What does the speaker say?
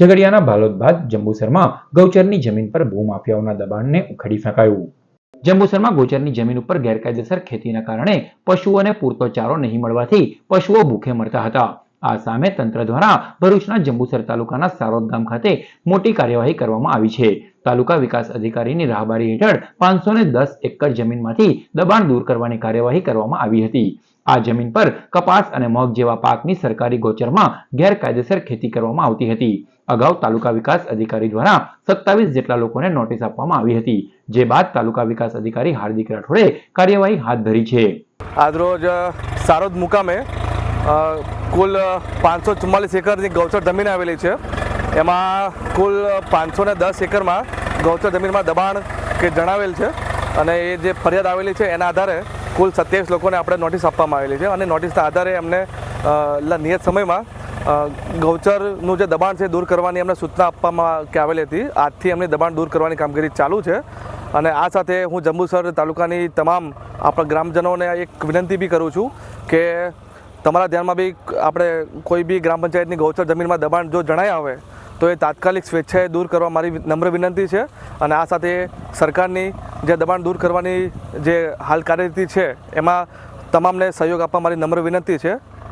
ઝઘડિયાના ભાલોદ બાદ જંબુસરમાં ગૌચરની જમીન પર ભૂમાફિયાઓના દબાણને ઉખડી ફેંકાયું. જંબુસરમાં ગોચરની જમીન ઉપર ગેરકાયદેસર ખેતીના કારણે પશુઓને પૂરતો ચારો નહીં મળવાથી પશુઓ ભૂખે મરતા હતા. આ સામે તંત્ર દ્વારા ભરૂચના જંબુસર તાલુકાના સારોદ ગામ ખાતે મોટી કાર્યવાહી કરવામાં આવી છે. તાલુકા વિકાસ અધિકારીની રાહબારી હેઠળ પાંચસો ને દસ એકર જમીનમાંથી દબાણ દૂર કરવાની કાર્યવાહી કરવામાં આવી હતી. આ જમીન પર કપાસ અને મગ જેવા પાકની સરકારી ગોચરમાં ગેરકાયદેસર ખેતી કરવામાં આવતી હતી. અગાઉ તાલુકા વિકાસ અધિકારી દ્વારા સત્તાવીસ જેટલા લોકોને નોટિસ આપવામાં આવી હતી, જે બાદ તાલુકા વિકાસ અધિકારી હાર્દિક રાઠોડે કાર્યવાહી હાથ ધરી છે. આજરોજ સારોદ મુકામે કુલ પાંચસો ચુમ્માલીસ એકરની ગૌચર જમીન આવેલી છે. એમાં કુલ પાંચસો ને દસ એકરમાં ગૌચર જમીનમાં દબાણ કે જણાવેલ છે અને એ જે ફરિયાદ આવેલી છે એના આધારે કુલ સત્યાવીસ લોકોને આપણે નોટિસ આપવામાં આવેલી છે અને નોટિસના આધારે એમને નિયત સમયમાં ગૌચરનું જે દબાણ છે દૂર કરવાની એમને સૂચના આપવામાં કે આવેલી હતી. આજથી એમની દબાણ દૂર કરવાની કામગીરી ચાલુ છે. અને આ સાથે હું જંબુસર તાલુકાની તમામ આપણા ગ્રામજનોને એક વિનંતી બી કરું છું કે તમારા ધ્યાનમાં બી આપણે કોઈ બી ગ્રામ પંચાયતની ગૌચર જમીનમાં દબાણ જો જણાય આવે, તો એ તાત્કાલિક સ્વેચ્છાએ દૂર કરવા મારી નમ્ર વિનંતી છે. અને આ સાથે સરકારની જે દબાણ દૂર કરવાની જે હાલ કાર્યરીતિ છે, એમાં તમામને સહયોગ આપવા મારી નમ્ર વિનંતી છે.